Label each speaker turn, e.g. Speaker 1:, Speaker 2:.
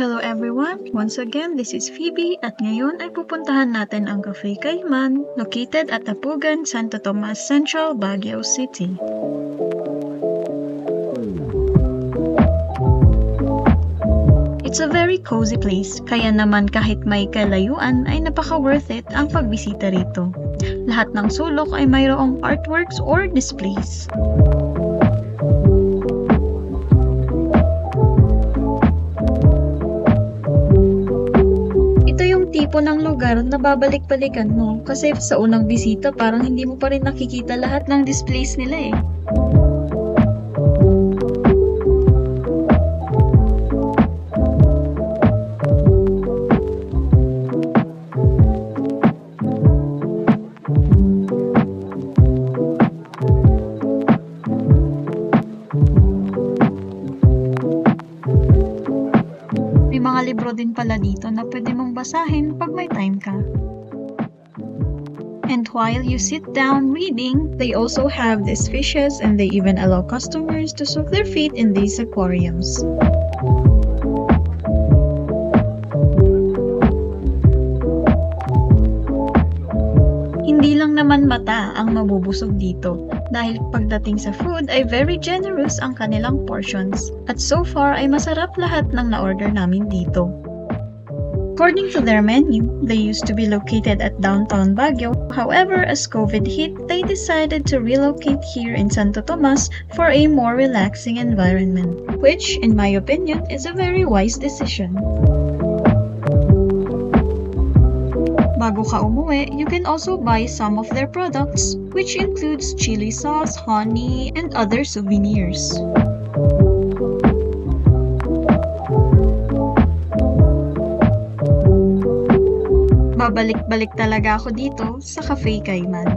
Speaker 1: Once again, this is Phoebe at ngayon ay pupuntahan natin ang Cafe Cayman located at Tapugan, Santo Tomas Central, Baguio City. It's a very cozy place, kaya naman kahit may kalayuan ay napaka worth it ang pagbisita rito. Lahat ng sulok ay mayroong artworks or displays. Tipo ng lugar na babalik-balikan mo kasi sa unang bisita parang hindi mo pa rin nakikita lahat ng displays nila eh. May mga libro din pala dito na pwede mong basahin pag may time ka. And while you sit down reading, they also have these fishes and they even allow customers to soak their feet in these aquariums. Hindi lang naman mata ang mabubusog dito dahil pagdating sa food ay very generous ang kanilang portions at so far ay masarap lahat ng na-order namin dito. According to their menu, they used to be located at downtown Baguio. However, as COVID hit, they decided to relocate here in Santo Tomas for a more relaxing environment, which, in my opinion, is a very wise decision. Bago ka umuwi, you can also buy some of their products, which includes chili sauce, honey, and other souvenirs. Babalik-balik talaga ako dito sa Cafe Cayman.